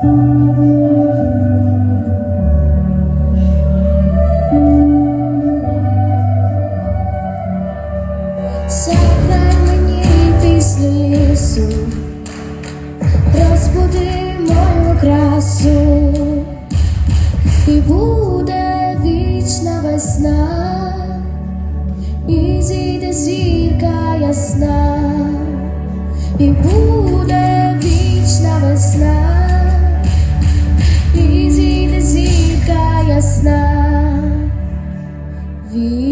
Сядай мені після лісу, мою красу, і буде вічна весна, і зійде зірка ясна, і буде. mm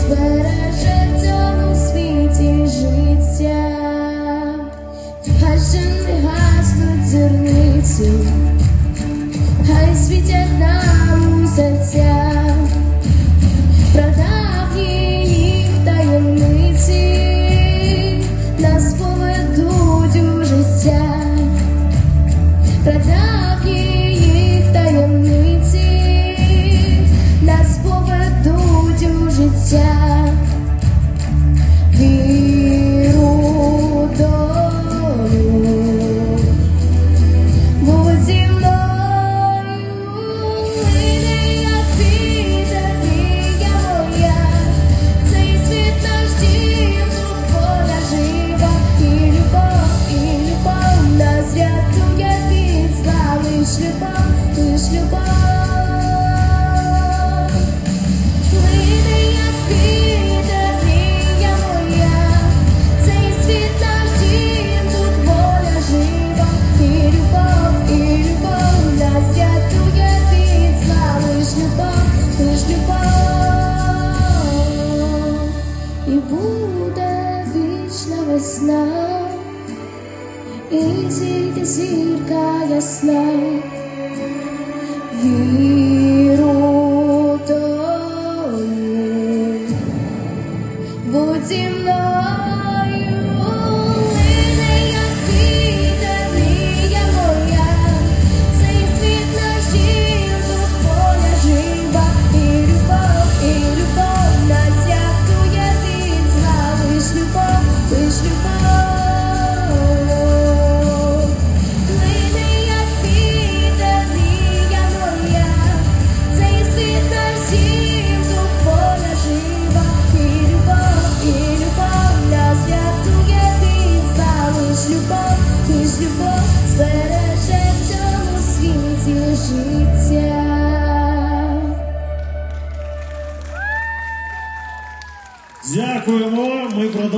збереже в життя, хай ще не хай світять нам у серця. буде вічна весна, і зійде зірка ясна, віру тою, будь зі мною. Дякуємо. Ми продовжуємо.